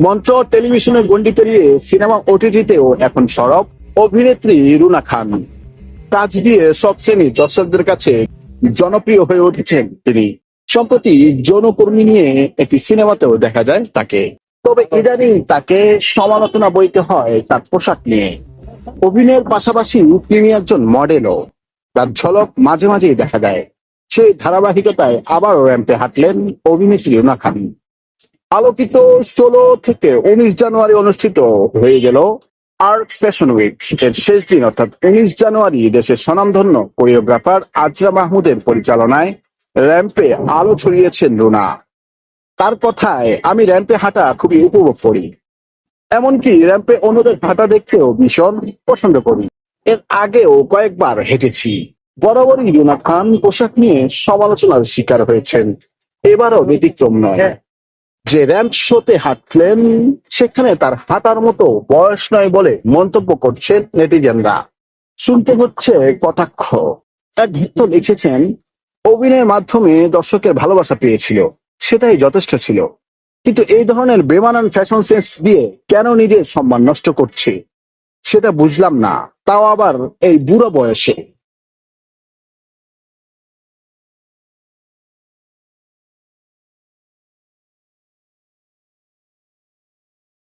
মঞ্চ টেলিভিশনের গন্ডি পেরিয়ে সিনেমা ওটিটিতেও এখন সরব অভিনেত্রী রুনা খান। কাজ দিয়ে সব শ্রেণির দর্শকদের কাছে জনপ্রিয় হয়ে উঠেছেন তিনি। সম্প্রতি যৌনকর্মী নিয়ে একটি সিনেমাতেও দেখা যায় তাকে। তবে ইদানিং তাকে সমালোচনা বইতে হয় তার পোশাক নিয়ে। অভিনয়ের পাশাপাশি তিনি একজন মডেলও। তার ঝলক মাঝে মাঝেই দেখা যায়। সেই ধারাবাহিকতায় আবারও র্যাম্পে হাঁটলেন অভিনেত্রী রুনা খান। আলোকিত ষোলো থেকে উনিশ জানুয়ারি অনুষ্ঠিত হয়ে গেল আর্ট ফ্যাশন উইক। এর শেষ দিন, অর্থাৎ উনিশ জানুয়ারি, দেশের স্বনামধন্য কোরিওগ্রাফার আজরা মাহমুদের পরিচালনায় র্যাম্পে আলো ছড়িয়েছেন রুনা তার কথায়, আমি র্যাম্পে হাঁটা খুবই উপভোগ করি। এমনকি র্যাম্পে অন্যদের হাঁটা দেখতেও ভীষণ পছন্দ করি। এর আগেও কয়েকবার হেঁটেছি। বরাবরই রুনা খান পোশাক নিয়ে সমালোচনার শিকার হয়েছেন। এবারও ব্যতিক্রম নয়। যে র্যাম্প শোতে হাঁটলেন, সেখানে তার হাঁটার মতো বয়স নয় বলে মন্তব্য করছেন নেটিজেনরা। শুনতে হচ্ছে কটাক্ষ। এক ভক্ত লিখেছেন, অভিনয়ের মাধ্যমে দর্শকের ভালোবাসা পেয়েছিল, সেটাই যথেষ্ট ছিল। কিন্তু এই ধরনের বেমানান ফ্যাশন সেন্স দিয়ে কেন নিজের সম্মান নষ্ট করছে? সেটা বুঝলাম না। তাও আবার এই বুড়ো বয়সে।